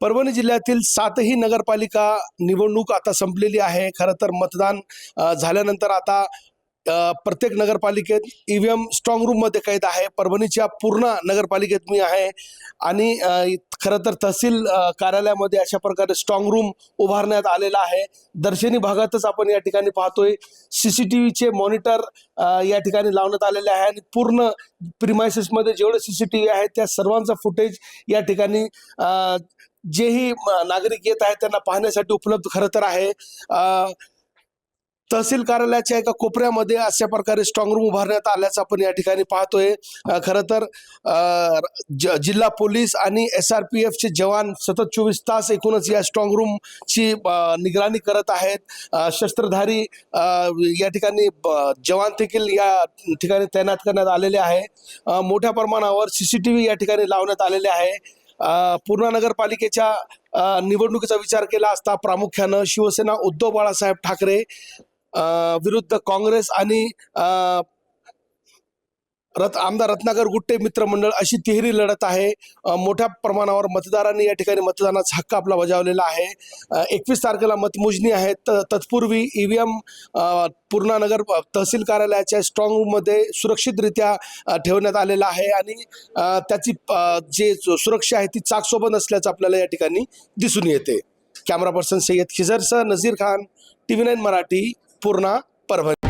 परभणी जिल्ह्यातील सातही नगरपालिका निवडणूक आता संपलेली आहे. खरं तर मतदान झाल्यानंतर आता प्रत्येक नगरपालिकेत ई व्ही एम स्ट्रॉंग रूममध्ये कैद आहे. परभणीच्या पूर्ण नगरपालिकेत मी आहे आणि खरं तर तहसील कार्यालयामध्ये अशा प्रकारे स्ट्रॉंग रूम उभारण्यात आलेला आहे. दर्शनी भागातच आपण या ठिकाणी पाहतोय. सी सी टी व्हीचे मॉनिटर या ठिकाणी लावण्यात आलेले आहे आणि पूर्ण प्रिमायसेसमध्ये जेवढे सी सी टी व्ही आहेत त्या सर्वांचा फुटेज या ठिकाणी जेही नागरिक येत आहेत त्यांना पाहण्यासाठी उपलब्ध खरं तर आहे. तहसील कार्यालयाच्या एका कोपऱ्यामध्ये अशा प्रकारे स्ट्रॉंग रूम उभारण्यात आल्याचं आपण या ठिकाणी पाहतोय. खरं तर ज- जिल्हा पोलीस आणि एस आर पी एफचे जवान सतत चोवीस तास एकूणच या स्ट्रॉंग रूमची निगराणी करत आहेत. शस्त्रधारी या ठिकाणी जवान देखील या ठिकाणी तैनात करण्यात आलेले आहे. मोठ्या प्रमाणावर सी सी टी व्ही या ठिकाणी लावण्यात आलेले आहे. पूर्णा नगरपालिकेच्या निवडणुकीचा विचार केला असता प्रामुख्यानं शिवसेना उद्धव बाळासाहेब ठाकरे विरुद्ध काँग्रेस आणि रत आमदार रत्नाकर गुट्टे मित्रमंडळ अशी तिहेरी लढत आहे. मोठ्या प्रमाणावर मतदारांनी या ठिकाणी मतदानाचा हक्क आपला बजावलेला आहे. एकवीस तारखेला मतमोजणी आहे. त- तत्पूर्वी ई व्ही एम पूर्णानगर तहसील कार्यालयाच्या स्ट्रॉंग रूममध्ये सुरक्षितरित्या ठेवण्यात आलेला आहे आणि त्याची जे जो सुरक्षा आहे ती चाकसोबत असल्याचं आपल्याला या ठिकाणी दिसून येते. Camera person Syed खिजरसह Nazir Khan T V nine Marathi Purna Parbhani.